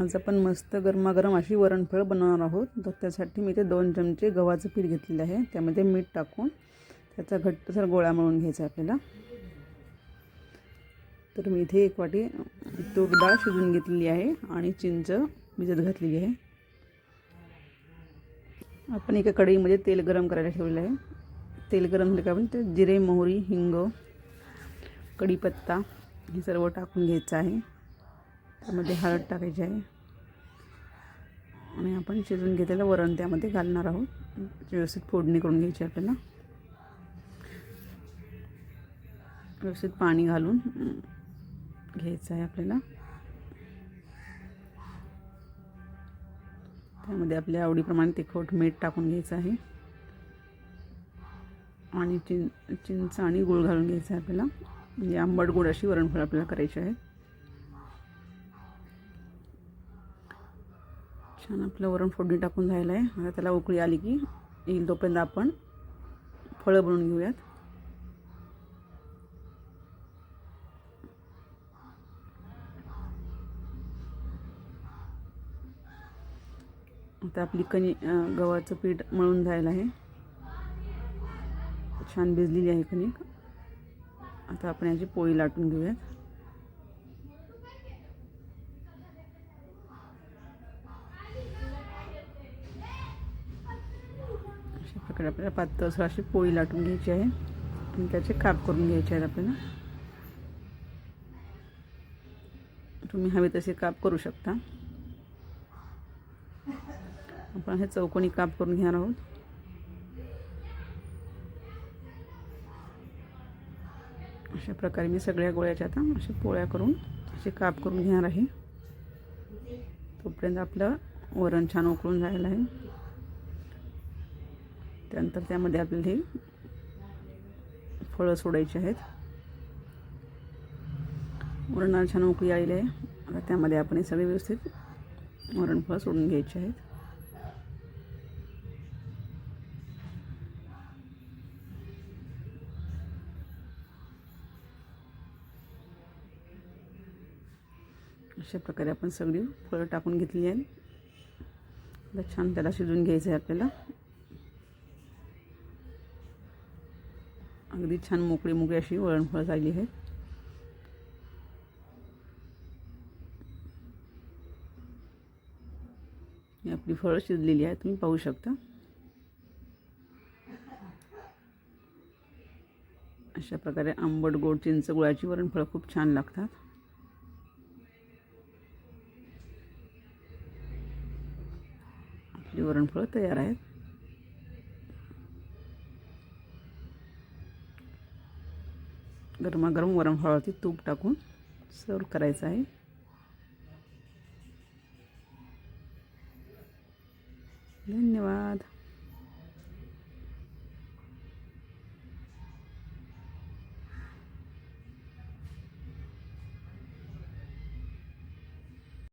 आज आपण मस्त गरमागरम अशी वरणफळ बनवणार आहोत. तर त्यासाठी मी ते दोन चमचे गव्हाचं पीठ घेतलेलं आहे. त्यामध्ये मीठ टाकून त्याचा घट्टसर गोळा मळून घ्यायचा आहे आपल्याला. तर मी इथे एक वाटी तूर डाळ शिजून घेतलेली आहे आणि चिंच भिजत घातलेली आहे. आपण एका कढईमध्ये तेल गरम करायला ठेवलेलं आहे. तेल गरम झालं का आपण ते जिरे मोहरी हिंग कढीपत्ता हे सर्व टाकून घ्यायचं आहे. त्यामध्ये हळद टाकायची आहे. आणि आपण शिजून घेतलेलं वरण त्यामध्ये घालणार आहोत. व्यवस्थित फोडणी करून घ्यायची आपल्याला. व्यवस्थित पाणी घालून घ्यायचं आहे आपल्याला. त्यामध्ये आपल्या आवडीप्रमाणे तिखट मीठ टाकून घ्यायचं आहे. आणि चिं चिंच आणि गूळ घालून घ्यायचं आहे आपल्याला. म्हणजे आंबट गोड अशी वरणफळ आपल्याला करायची आहे. छान आपलं वरण फोडणी टाकून झालं आहे. आता त्याला उकळी आली की येईल तोपर्यंत आपण फळं बनवून घेऊयात. आता आपली कणी गव्हाचं पीठ मळून जायला आहे. छान भिजलेली आहे कणिक. आता आपण याची पोळी लाटून घेऊयात. इकडे आपल्याला पातळसर अशी पोळी लाटून घ्यायची आहे. आणि त्याचे काप करून घ्यायचे आहेत आपल्याला. तुम्ही हवे तसे काप करू शकता. आपण हे चौकोनी काप करून घेणार आहोत. अशा प्रकारे मी सगळ्या गोळ्याच्या आता अशा पोळ्या करून असे काप करून घेणार आहे. तोपर्यंत आपलं वरण छान उकळून जायला आहे. त्यानंतर त्यामध्ये आपल्याला हे फळं सोडायची आहेत. वरणाला छान उकळी आलेली आहे. आता त्यामध्ये आपण हे सगळे व्यवस्थित वरणफळं सोडून घ्यायचे आहेत. अशा प्रकारे आपण सगळी फळं टाकून घेतली आहेत. छान त्याला शिजून घ्यायचं आहे आपल्याला. अगदी छान मोकळी मोकळी अशी वळणफळं झाली आहे. आपली फळं शिजलेली आहे तुम्ही पाहू शकता. अशा प्रकारे आंबट गोड चिंच गुळाची वरणफळं खूप छान लागतात. आपली वरणफळं तयार आहेत. गरमागरम वरणफळावरती तूप टाकून सर्व करायचं आहे. धन्यवाद.